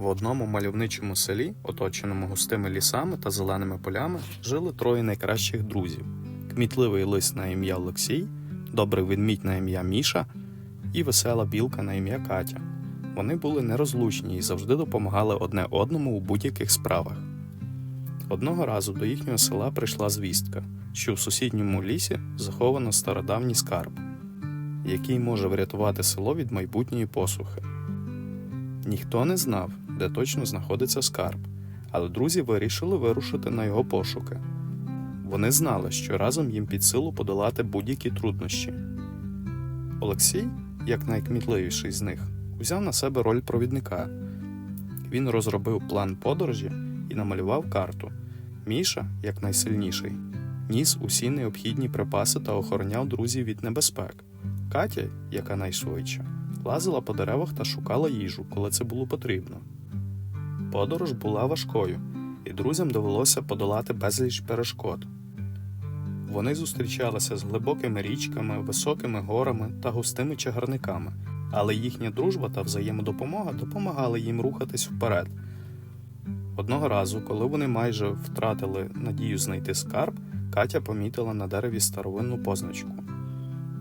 В одному мальовничому селі, оточеному густими лісами та зеленими полями, жили троє найкращих друзів: кмітливий лис на ім'я Олексій, добрий ведмідь на ім'я Міша і весела білка на ім'я Катя. Вони були нерозлучні і завжди допомагали одне одному у будь-яких справах. Одного разу до їхнього села прийшла звістка, що в сусідньому лісі заховано стародавній скарб, який може врятувати село від майбутньої посухи. Ніхто не знав, де точно знаходиться скарб, але друзі вирішили вирушити на його пошуки. Вони знали, що разом їм під силу подолати будь-які труднощі. Олексій, як найкмітливіший з них, узяв на себе роль провідника. Він розробив план подорожі і намалював карту. Міша, як найсильніший, ніс усі необхідні припаси та охороняв друзів від небезпек. Катя, яка найшвидша, лазила по деревах та шукала їжу, коли це було потрібно. Подорож була важкою, і друзям довелося подолати безліч перешкод. Вони зустрічалися з глибокими річками, високими горами та густими чагарниками, але їхня дружба та взаємодопомога допомагали їм рухатись вперед. Одного разу, коли вони майже втратили надію знайти скарб, Катя помітила на дереві старовинну позначку.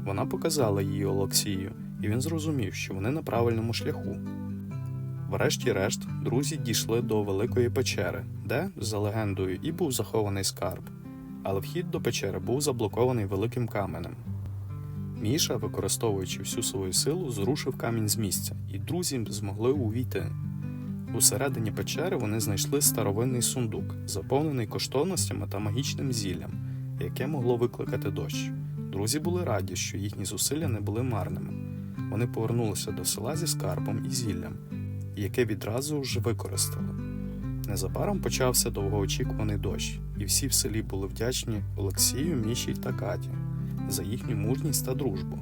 Вона показала її Олексію, і він зрозумів, що вони на правильному шляху. Врешті-решт, друзі дійшли до великої печери, де, за легендою, і був захований скарб, але вхід до печери був заблокований великим каменем. Міша, використовуючи всю свою силу, зрушив камінь з місця, і друзі змогли увійти. Усередині печери вони знайшли старовинний сундук, заповнений коштовностями та магічним зіллям, яке могло викликати дощ. Друзі були раді, що їхні зусилля не були марними. Вони повернулися до села зі скарбом і зіллям, яке відразу ж використали. Незабаром почався довгоочікуваний дощ, і всі в селі були вдячні Олексію, Міші та Каті за їхню мужність та дружбу.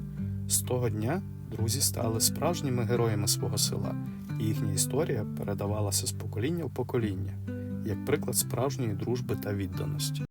З того дня друзі стали справжніми героями свого села, і їхня історія передавалася з покоління в покоління, як приклад справжньої дружби та відданості.